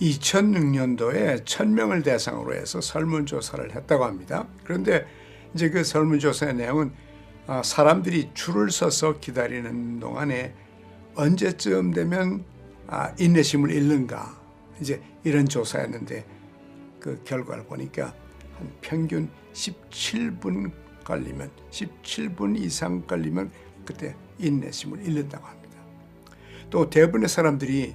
2006년도에 1000명을 대상으로 해서 설문조사를 했다고 합니다. 그런데 이제 그 설문조사의 내용은 아, 사람들이 줄을 서서 기다리는 동안에 언제쯤 되면 아, 인내심을 잃는가 이제 이런 조사였는데 그 결과를 보니까 한 평균 17분 걸리면 17분 이상 걸리면 그때 인내심을 잃는다고 합니다. 또 대부분의 사람들이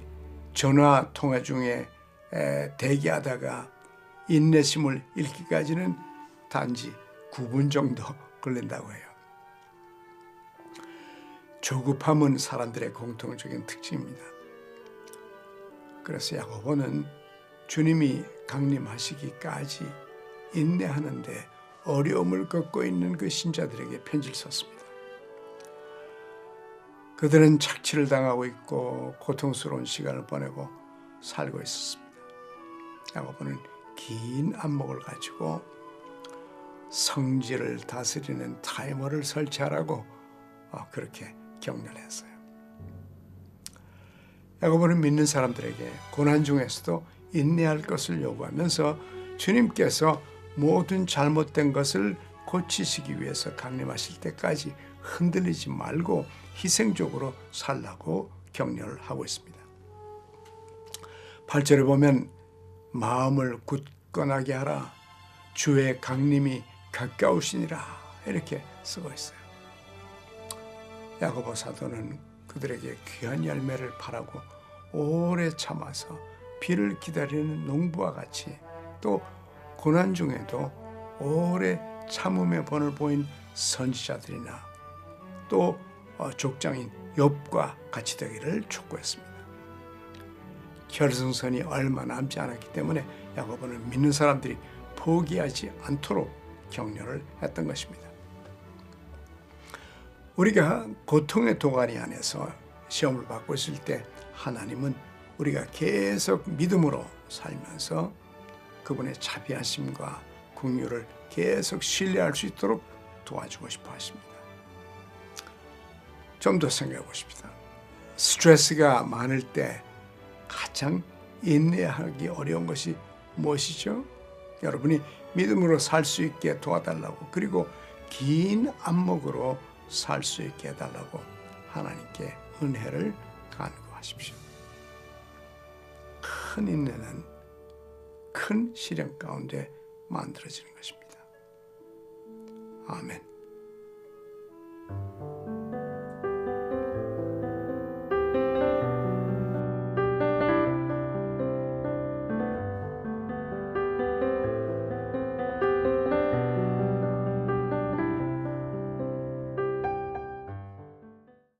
전화 통화 중에 에, 대기하다가 인내심을 잃기까지는 단지 9분 정도 걸린다고 해요. 조급함은 사람들의 공통적인 특징입니다. 그래서 야고보는 주님이 강림하시기까지 인내하는데 어려움을 겪고 있는 그 신자들에게 편지를 썼습니다. 그들은 착취를 당하고 있고 고통스러운 시간을 보내고 살고 있었습니다. 야고보는 긴 안목을 가지고 성질을 다스리는 타이머를 설치하라고 어, 그렇게 격려를 했어요. 야고보는 믿는 사람들에게 고난 중에서도 인내할 것을 요구하면서 주님께서 모든 잘못된 것을 고치시기 위해서 강림하실 때까지 흔들리지 말고 희생적으로 살라고 격려를 하고 있습니다. 8절에 보면 마음을 굳건하게 하라 주의 강림이 가까우시니라 이렇게 쓰고 있어요. 야고보 사도는 그들에게 귀한 열매를 바라고 오래 참아서 비를 기다리는 농부와 같이 또 고난 중에도 오래 참음의 본을 보인 선지자들이나 또 어, 족장인 욥과 같이 되기를 촉구했습니다. 결승선이 얼마 남지 않았기 때문에 야고보는 믿는 사람들이 포기하지 않도록 격려를 했던 것입니다. 우리가 고통의 도가니 안에서 시험을 받고 있을 때 하나님은 우리가 계속 믿음으로 살면서 그분의 자비하심과 긍휼을 계속 신뢰할 수 있도록 도와주고 싶어 하십니다. 좀 더 생각해 보십시다. 스트레스가 많을 때 가장 인내하기 어려운 것이 무엇이죠? 여러분이 믿음으로 살 수 있게 도와달라고 그리고 긴 안목으로 살 수 있게 해달라고 하나님께 은혜를 간구하십시오. 큰 인내는 큰 시련 가운데 만들어지는 것입니다. 아멘.